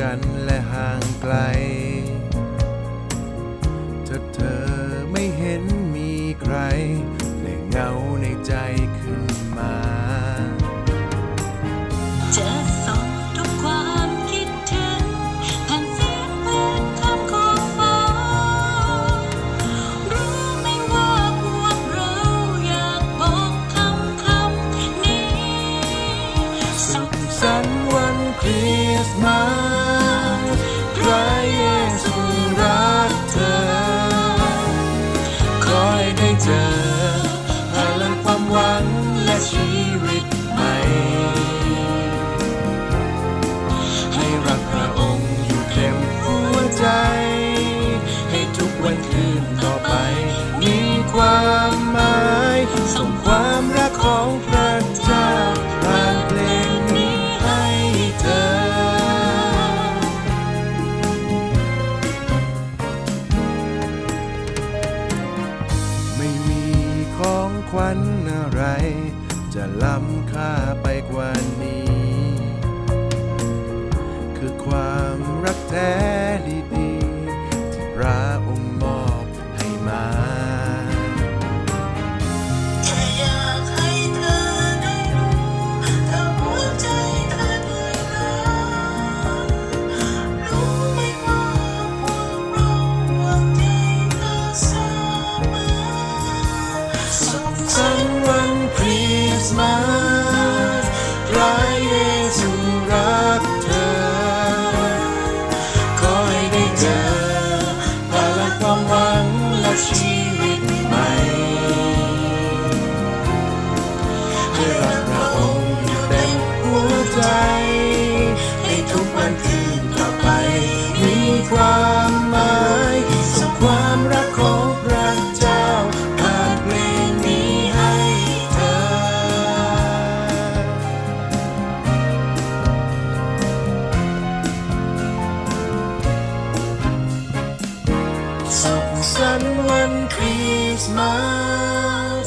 กันและห่างไกล ชีวิตใหม่ให้รักพระองค์อยู่เต็มหัวใจ ให้ทุกวันคืนต่อไป มีความหมายส่งความรักของพระเจ้าผ่านเพลงนี้ให้เธอ ไม่มีของขวัญอะไร จะล้ำค่าไปกว่านี้ คือความรักแท้ ความหมายสุขความรักของพระเจ้าผ่านเพลงนี้ให้เธอ สุขสันต์วันคริสต์มาส